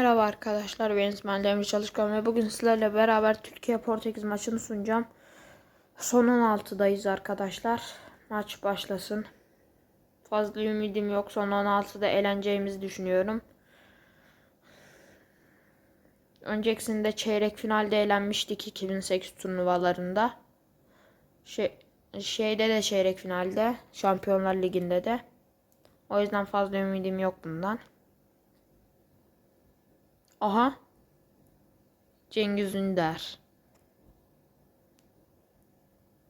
Merhaba arkadaşlar ben İsmail Demir Çalışkan ve bugün sizlerle beraber Türkiye Portekiz maçını sunacağım. Son 16'dayız arkadaşlar. Maç başlasın. Fazla ümidim yok. Son 16'da eğleneceğimizi düşünüyorum. Öncekisinde çeyrek finalde eğlenmiştik 2008 turnuvalarında. Şey, şeyde de çeyrek finalde. Şampiyonlar Ligi'nde de. O yüzden fazla ümidim yok bundan. Aha. Cengiz Ünder.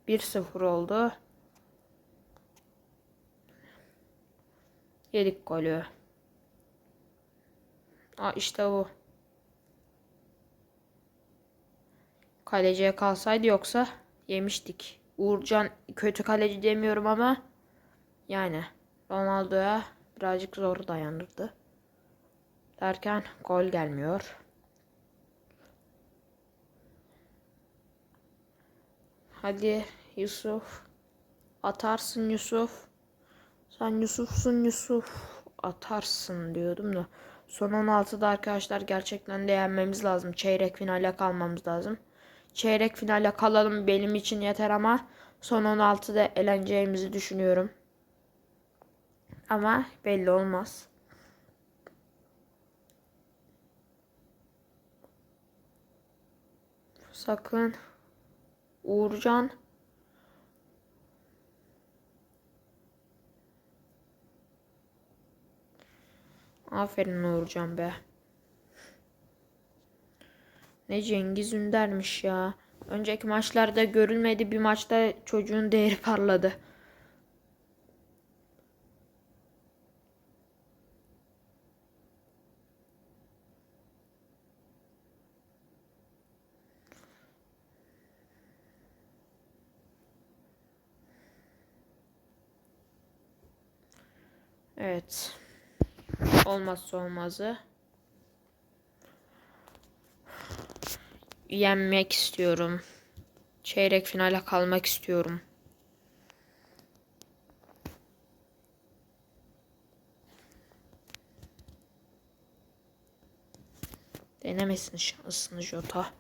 1-0 oldu. Yedik golü. Aa işte bu. Kaleciye kalsaydı yoksa yemiştik. Uğurcan kötü kaleci demiyorum ama yani Ronaldo'ya birazcık zor dayanırdı. Derken gol gelmiyor. Hadi Yusuf. Atarsın Yusuf. Sen Yusuf'sun Yusuf. Atarsın diyordum da. Son 16'da arkadaşlar gerçekten de yenmemiz lazım. Çeyrek finale kalmamız lazım. Çeyrek finale kalalım benim için yeter ama son 16'da eleneceğimizi düşünüyorum. Ama belli olmaz. Sakın. Uğurcan. Aferin Uğurcan be. Ne Cengiz Ünder'miş ya. Önceki maçlarda görülmedi bir maçta çocuğun değeri parladı. Evet. Olmazsa olmazı. Yenmek istiyorum. Çeyrek finale kalmak istiyorum. Denemesin şansını Jota.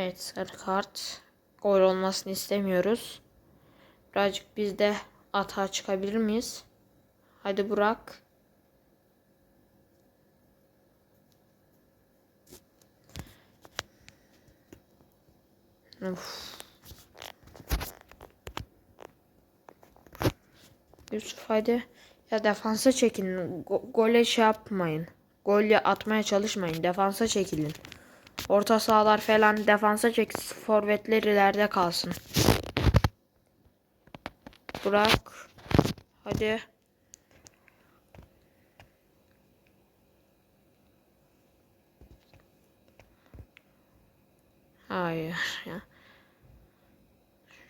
Evet sarı kart. Gol olmasını istemiyoruz. Birazcık biz de atağa çıkabilir miyiz? Hadi Burak. Of. Yusuf hadi. Ya defansa çekilin. Go gole şey yapmayın. Gol atmaya çalışmayın. Defansa çekilin. Orta sahalar falan defansa çek. Forvetler ileride kalsın. Burak. Hadi. Hayır ya.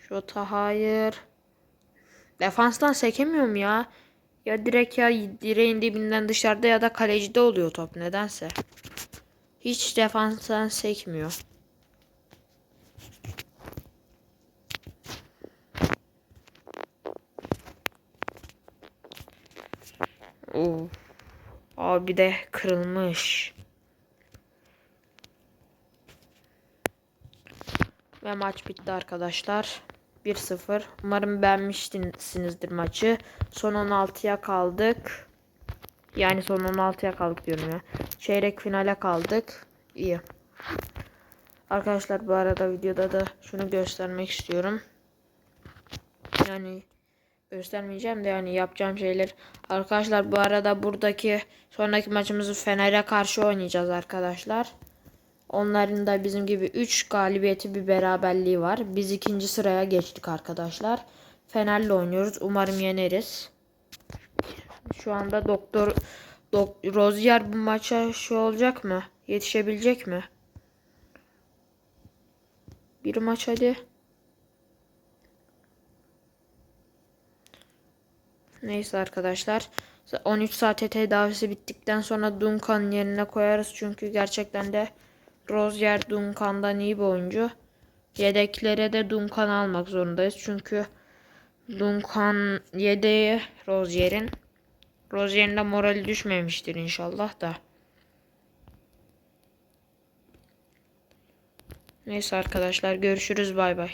Jota hayır. Defanstan sekemiyorum ya. Ya direkt ya direğin dibinden dışarıda ya da kalecide oluyor top nedense. Hiç defanstan sekmiyor. Oo. Abi de kırılmış. Ve maç bitti arkadaşlar. 1-0. Umarım beğenmişsinizdir maçı. Son 16'ya kaldık. Yani son 16'ya kaldık diyorum ya. Çeyrek finale kaldık. İyi. Arkadaşlar bu arada videoda da şunu göstermek istiyorum. Yani göstermeyeceğim de yani yapacağım şeyler. Arkadaşlar bu arada buradaki sonraki maçımızı Fener'e karşı oynayacağız arkadaşlar. Onların da bizim gibi 3 galibiyeti bir beraberliği var. Biz ikinci sıraya geçtik arkadaşlar. Fener'le oynuyoruz. Umarım yeneriz. Şu anda doktor Dok Rozier bu maça şu olacak mı? Yetişebilecek mi? Bir maç hadi. Neyse arkadaşlar. 13 saate tedavisi bittikten sonra Duncan yerine koyarız. Çünkü gerçekten de Rozier Duncan'dan iyi bir oyuncu. Yedeklere de Duncan almak zorundayız. Çünkü Duncan yedeği Rozier'in Rozier'in de morali düşmemiştir inşallah da. Neyse arkadaşlar görüşürüz bay bay.